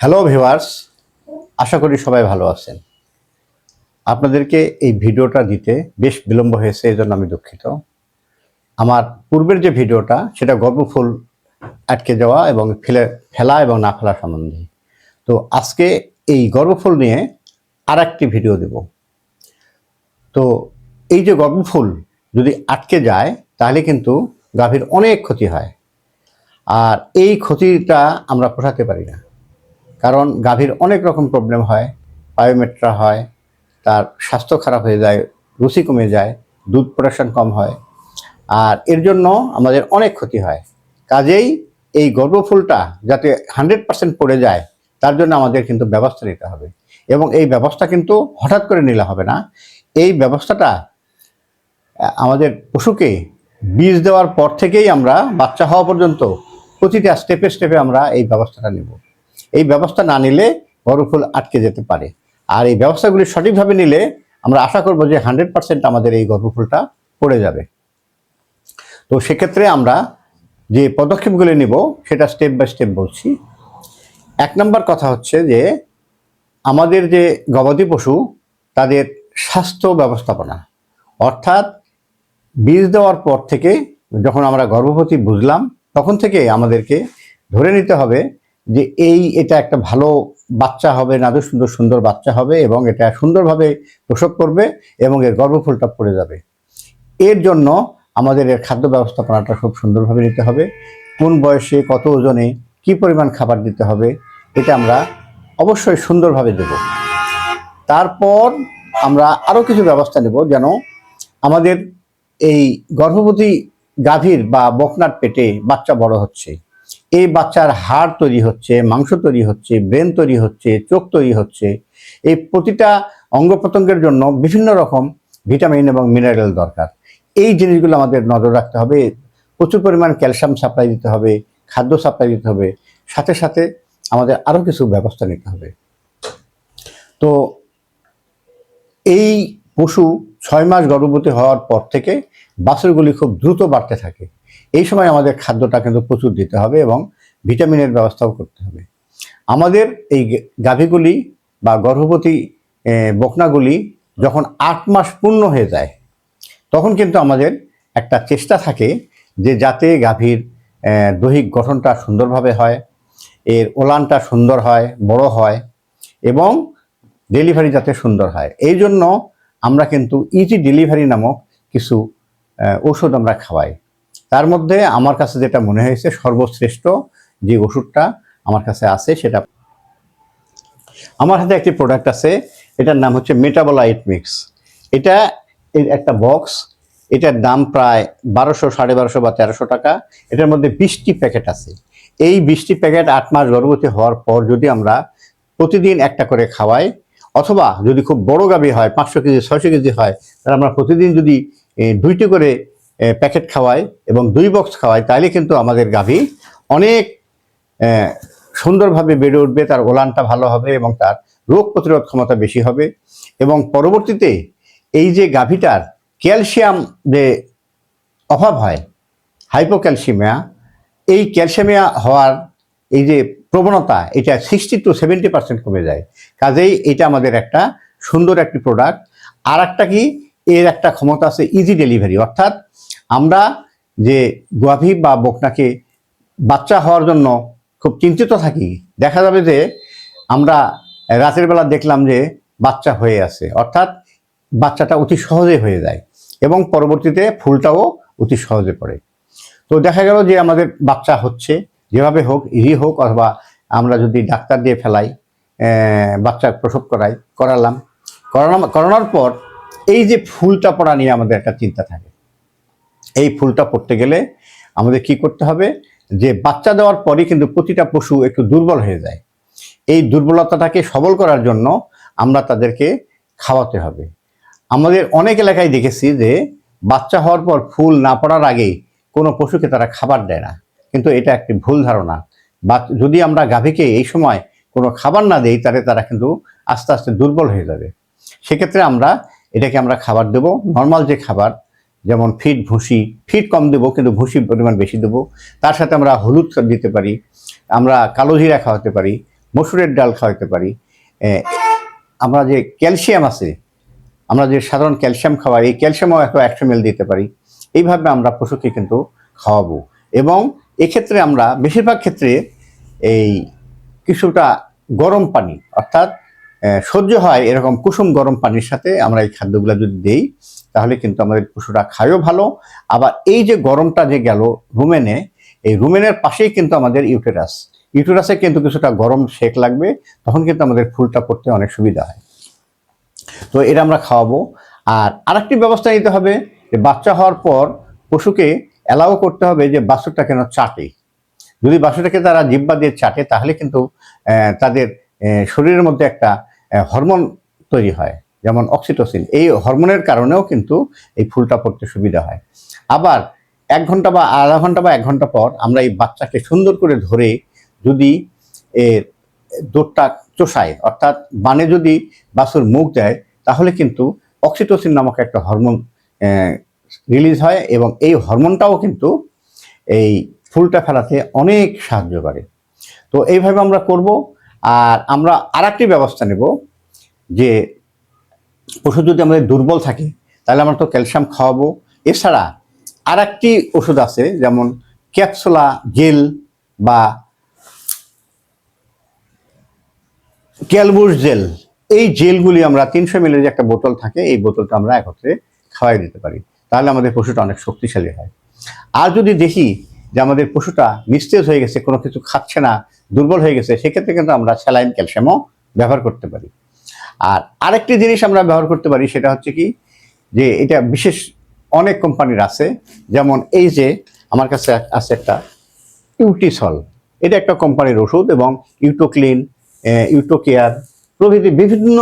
Hello viewers আশা করি সবাই ভালো আছেন। আপনাদেরকে এই ভিডিওটা দিতে বেশ বিলম্ব হয়েছে এই জন্য আমি দুঃখিত। আমার পূর্বের যে ভিডিওটা, সেটা গর্ভফুল আটকে যাওয়া এবং ফেলে, ফেলা এবং না ফেলা সম্বন্ধে। তো আজকে এই গর্ভফুল নিয়ে আর একটি ভিডিও দেব। তো এই যে গর্ভফুল যদি আটকে যায়, তাহলে কিন্তু গাভীর অনেক ক্ষতি হয়। আর এই ক্ষতিটা আমরা পোষাতে পারি না। কারণ গাভীর অনেক রকম প্রবলেম হয় বায়োমেট্রা হয়, তার স্বাস্থ্য খারাপ হয়ে যায়, রুচি কমে যায়, দুধ প্রোডাকশন কম হয়। আর এর জন্য আমাদের অনেক ক্ষতি হয়। কাজেই এই গর্ভফুলটা যাতে হান্ড্রেড পার্সেন্ট পড়ে যায়, তার জন্য আমাদের কিন্তু ব্যবস্থা নিতে হবে। এবং এই ব্যবস্থা কিন্তু হঠাৎ করে নিলে হবে না। এই ব্যবস্থাটা আমাদের পশুকে বীজ দেওয়ার পর থেকেই আমরা বাচ্চা হওয়া পর্যন্ত প্রতিটা স্টেপে স্টেপে আমরা এই ব্যবস্থাটা নেব। এই ব্যবস্থা না নিলে গর্ভফুল আটকে যেতে পারে। আর এই ব্যবস্থাগুলি সঠিকভাবে নিলে আমরা আশা করব যে হান্ড্রেড পার্সেন্ট আমাদের এই গর্ভফুলটা পড়ে যাবে। তো সেক্ষেত্রে আমরা যে পদক্ষেপগুলি নেব, সেটা স্টেপ বাই স্টেপ বলছি। এক নম্বর কথা হচ্ছে যে, আমাদের যে গবাদি পশু, তাদের স্বাস্থ্য ব্যবস্থাপনা। অর্থাৎ বীজ দেওয়ার পর থেকে যখন আমরা গর্ভবতী বুঝলাম, তখন থেকে আমাদেরকে ধরে নিতে হবে যে এই এটা একটা ভালো বাচ্চা হবে নাদু সুন্দর সুন্দর বাচ্চা হবে এবং এটা সুন্দরভাবে প্রসব করবে এবং এর গর্ভফুলটা পড়ে যাবে। এর জন্য আমাদের এর খাদ্য ব্যবস্থাপনাটা খুব সুন্দরভাবে নিতে হবে। কোন বয়সে, কত ওজনে, কি পরিমাণ খাবার দিতে হবে, এটা আমরা অবশ্যই সুন্দরভাবে দেব। তারপর আমরা আরও কিছু ব্যবস্থা নেব যেন আমাদের এই গর্ভবতী গাভীর বা বকনার পেটে বাচ্চা বড় হচ্ছে। এই বাচ্চার হাড় তৈরি হচ্ছে, মাংস তৈরি হচ্ছে, ব্রেন তৈরি হচ্ছে, চোখ তৈরি হচ্ছে। এই প্রতিটা অঙ্গ প্রত্যঙ্গের জন্য বিভিন্ন রকম ভিটামিন এবং মিনারেল দরকার। এই জিনিসগুলো আমাদের নজর রাখতে হবে। প্রচুর পরিমাণ ক্যালসিয়াম সাপ্লাই দিতে হবে, খাদ্য সাপ্লাই দিতে হবে। সাথে সাথে আমাদের আরও কিছু ব্যবস্থা নিতে হবে। তো এই পশু ছয় মাস গর্ভবতী হওয়ার পর থেকে বাছুরগুলি খুব দ্রুত বাড়তে থাকে। এই সময় আমাদের খাদ্যটা কিন্তু প্রচুর দিতে হবে এবং ভিটামিনের ব্যবস্থাও করতে হবে। আমাদের এই গাভীগুলি বা গর্ভবতী বকনাগুলি যখন আট মাস পূর্ণ হয়ে যায়, তখন কিন্তু আমাদের একটা চেষ্টা থাকে যে যাতে গাভীর দৈহিক গঠনটা সুন্দরভাবে হয়, এর ওলানটা সুন্দর হয়, বড় হয় এবং ডেলিভারি যাতে সুন্দর হয়। এই জন্য আমরা কিন্তু ইজি ডেলিভারি নামক কিছু ওষুধ আমরা খাওয়াই। তার মধ্যে আমার কাছে যেটা মনে হয়েছে, সর্বশ্রেষ্ঠ যে ওষুধটা আমার কাছে আছে সেটা আমার হাতে একটি প্রোডাক্ট আছে, এটার নাম হচ্ছে মেটাবোলাইট মিক্স এটা এর একটা বক্স এটার দাম প্রায় বারোশো, সাড়ে বারোশো বা তেরোশো টাকা। এটার মধ্যে বিশটি প্যাকেট আছে। এই বিশটি প্যাকেট আট মাস গর্ভবতী হওয়ার পর যদি আমরা প্রতিদিন একটা করে খাওয়াই, অথবা যদি খুব বড় গাভী হয়, পাঁচশো কেজি, ছয়শো কেজি হয়, তাহলে আমরা প্রতিদিন যদি দুইটি করে প্যাকেট খাওয়াই এবং দুই বক্স খাওয়াই তাহলে কিন্তু আমাদের গাভী অনেক সুন্দরভাবে বেড়ে উঠবে, তার ওলানটা ভালো হবে এবং তার রোগ প্রতিরোধ ক্ষমতা বেশি হবে। এবং পরবর্তীতে এই যে গাভীটার ক্যালসিয়াম যে অভাব হয়, হাইপোক্যালসিমিয়া, এই ক্যালসিয়ামিয়া হওয়ার এই যে প্রবণতা, এটা সিক্সটি টু সেভেন্টি পার্সেন্ট কমে যায়। কাজেই এটা আমাদের একটা সুন্দর একটি প্রোডাক্ট আর একটা কি এর একটা ক্ষমতা আছে ইজি ডেলিভারি অর্থাৎ আমরা যে গাভী বা বকনাকে বাচ্চা হওয়ার জন্য খুব চিন্তিত থাকি। দেখা যাবে যে আমরা রাতের বেলা দেখলাম যে বাচ্চা হয়ে আছে। অর্থাৎ বাচ্চাটা অতি সহজে হয়ে যায় এবং পরবর্তীতে ফুলটাও অতি সহজে পড়ে। তো দেখা গেল যে আমাদের বাচ্চা হচ্ছে, যেভাবে হোক ইজি হোক, অথবা আমরা যদি ডাক্তার দিয়ে ফেলাই বাচ্চা প্রসব করাই, করালাম। করালাম, করানোর পর এই যে ফুলটা পড়া নিয়ে আমাদের একটা চিন্তা থাকে। এই ফুলটা পড়তে গেলে আমাদের কি করতে হবে? যে বাচ্চা দেওয়ার পরই কিন্তু প্রতিটা পশু একটু দুর্বল হয়ে যায়। এই দুর্বলতাটাকে সবল করার জন্য আমরা তাদেরকে খাওয়াতে হবে। আমাদের অনেক এলাকায় দেখেছি যে বাচ্চা হওয়ার পর ফুল না পড়ার আগেই কোনো পশুকে তারা খাবার দেয় না। কিন্তু এটা একটি ভুল ধারণা। বা যদি আমরা গাভীকে এই সময় কোনো খাবার না দেই, তাহলে তারা কিন্তু আস্তে আস্তে দুর্বল হয়ে যাবে। সেক্ষেত্রে আমরা এটাকে আমরা খাবার দেব। নর্মাল যে খাবার, যেমন ফিট ভুসি, ফিট কম দেবো, কিন্তু ভুসি পরিমাণ বেশি দেবো। তার সাথে আমরা হলুদ দিতে পারি, আমরা কালো জিরা খাওয়াতে পারি, মসুরের ডাল খাওয়াইতে পারি। আমরা যে ক্যালসিয়াম আছে, আমরা যে সাধারণ ক্যালসিয়াম খাওয়াই, এই ক্যালসিয়ামও একটা একশো এল দিতে পারি। এইভাবে আমরা পশুকে কিন্তু খাওয়াবো। এবং এক্ষেত্রে আমরা, বেশিরভাগ ক্ষেত্রে এই কিছুটা গরম পানি, অর্থাৎ সহ্য হয় এরকম কুসুম গরম পানির সাথে আমরা এই খাদ্যগুলো যদি দেই, তাহলে কিন্তু আমাদের পশুরা খায়ও ভালো। আবার এই যে গরমটা যে গেল রুমেনে, এই রুমেনের পাশেই কিন্তু আমাদের ইউটেরাস। ইউটেরাসে কিন্তু কিছুটা গরম সেক লাগবে, তখন কিন্তু আমাদের ফুলটা পড়তে অনেক সুবিধা হয়। তো এটা আমরা খাওয়াবো। আর আরেকটি ব্যবস্থা নিতে হবে, যে বাচ্চা হওয়ার পর পশুকে অ্যালাউ করতে হবে যে বাছুরটা কেন চাটে। যদি বাছুরটাকে তারা জিব্বা দিয়ে চাটে, তাহলে কিন্তু তাদের শরীরের মধ্যে একটা হরমোন তৈরি হয়, যেমন অক্সিটোসিন এই হরমোনের কারণেও কিন্তু এই ফুলটা পড়তে সুবিধা হয়। আবার এক ঘণ্টা বা আধা ঘণ্টা বা এক ঘণ্টা পর আমরা এই বাচ্চাকে সুন্দর করে ধরে যদি এর দোরটা চোষায়, অর্থাৎ বানে যদি বাছুর মুখ দেয়, তাহলে কিন্তু অক্সিটোসিন নামক একটা হরমোন রিলিজ হয় এবং এই হরমোনটাও কিন্তু এই ফুলটা ফেলাতে অনেক সাহায্য করে। তো এইভাবে আমরা করব। আর আমরা আর একটি ব্যবস্থা নেব যে পশু যদি আমাদের দুর্বল থাকে, তাহলে আমরা তো ক্যালসিয়াম খাওয়াবো। এছাড়া আর একটি ওষুধ আছে, যেমন ক্যাপসুলা জেল বা ক্যালবুস জেল। এই জেলগুলি আমরা তিনশো মিলের যে একটা বোতল থাকে, এই বোতলটা আমরা একত্রে খাওয়াই দিতে পারি। তাহলে আমাদের পশুটা অনেক শক্তিশালী হয়। আর যদি দেখি যে আমাদের পশুটা নিস্তেজ হয়ে গেছে, কোনো কিছু খাচ্ছে না দুর্বল হয়ে গেছে, সেক্ষেত্রে কিন্তু আমরা স্যালাইন ক্যালসিয়ামও ব্যবহার করতে পারি। আর আরেকটি জিনিস আমরা ব্যবহার করতে পারি, সেটা হচ্ছে কি যে এটা বিশেষ অনেক কোম্পানির আছে, যেমন এই যে আমার কাছে আছে একটা ইউটিসল। এটা একটা কোম্পানির ওষুধ এবং ইউটোক্লিন ইউটোকেয়ার প্রভৃতি বিভিন্ন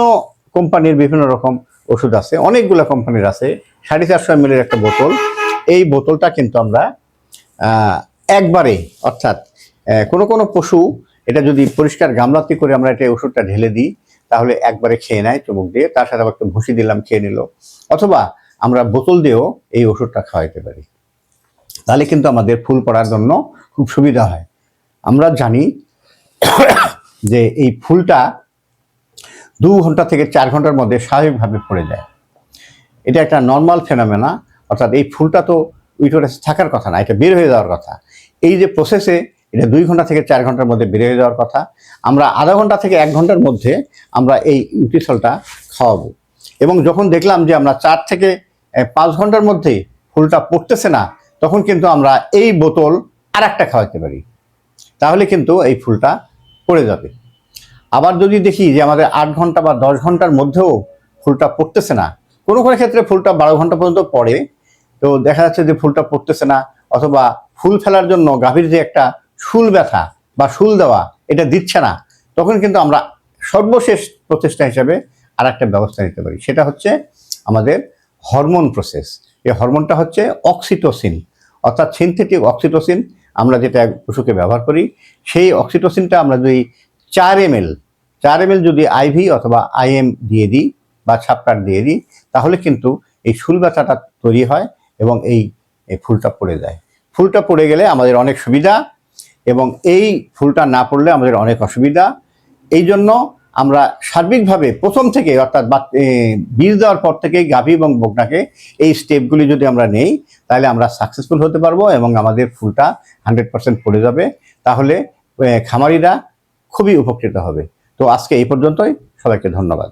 কোম্পানির বিভিন্ন রকম ওষুধ আছে। অনেকগুলো কোম্পানির আছে, সাড়ে চারশো এমএলের একটা বোতল। এই বোতলটা কিন্তু আমরা একবারে অর্থাৎ কোনো কোনো পশু এটা যদি পরিষ্কার গামলাতে করে আমরা এটা ওষুধটা ঢেলে দিই, তাহলে একবারে খেয়ে নেয় চুমুক দিয়ে, তার সাথে আবার একটু ভুসি দিলাম, খেয়ে নিল। অথবা আমরা বোতল দিয়েও এই ওষুধটা খাওয়াইতে পারি। তাহলে কিন্তু আমাদের ফুল পড়ার জন্য খুব সুবিধা হয়। আমরা জানি যে এই ফুলটা দু ঘণ্টা থেকে চার ঘণ্টার মধ্যে স্বাভাবিকভাবে পড়ে যায়। এটা একটা নর্মাল ফেনামেনা অর্থাৎ এই ফুলটা তো উইটোরাসে থাকার কথা না, এটা বের হয়ে যাওয়ার কথা। এই যে প্রসেসে এটা দুই ঘণ্টা থেকে চার ঘণ্টার মধ্যে হয়ে যাওয়ার কথা। আমরা আধা ঘণ্টা থেকে এক ঘণ্টার মধ্যে আমরা এই ইউটিসলটা খাওয়াবো। এবং যখন দেখলাম যে আমরা চার থেকে পাঁচ ঘণ্টার মধ্যে ফুলটা পড়তেছে না, তখন কিন্তু আমরা এই বোতল আর একটা খাওয়াতে পারি। তাহলে কিন্তু এই ফুলটা পড়ে যাবে। আবার যদি দেখি যে আমাদের আট ঘণ্টা বা দশ ঘণ্টার মধ্যেও ফুলটা পড়তেছে না, কোনো কোনো ক্ষেত্রে ফুলটা বারো ঘণ্টা পর্যন্ত পড়ে। তো দেখা যাচ্ছে যে ফুলটা পড়তেছে না, অথবা ফুল ফেলার জন্য গাভীর যে একটা শুল ব্যথা বা শুল দেওয়া এটা দিচ্ছে না, তখন কিন্তু আমরা সর্বশেষ প্রচেষ্টা হিসাবে আর একটা ব্যবস্থা নিতে পারি। সেটা হচ্ছে আমাদের হরমোন প্রসেস এই হরমোনটা হচ্ছে অক্সিটোসিন অর্থাৎ সিনথেটিক অক্সিটোসিন আমরা যেটা পশুকে ব্যবহার করি, সেই অক্সিটোসিনটা আমরা যদি চার এম এল চার এম এল যদি আইভি অথবা আইএম দিয়ে দিই বা ছাপকার দিয়ে দিই, তাহলে কিন্তু এই শুল ব্যথাটা তৈরি হয় এবং এই এই ফুলটা পড়ে যায়। ফুলটা পড়ে গেলে আমাদের অনেক সুবিধা এবং এই ফুলটা না পড়লে আমাদের অনেক অসুবিধা। এই জন্য আমরা সার্বিকভাবে প্রথম থেকে অর্থাৎ বীজ দেওয়ার পর থেকেই গাভী এবং বকনাকে এই স্টেপগুলি যদি আমরা নেই, তাহলে আমরা সাকসেসফুল হতে পারব এবং আমাদের ফুলটা হান্ড্রেড পার্সেন্ট পড়ে যাবে। তাহলে খামারিরা খুবই উপকৃত হবে। তো আজকে এই পর্যন্তই। সবাইকে ধন্যবাদ।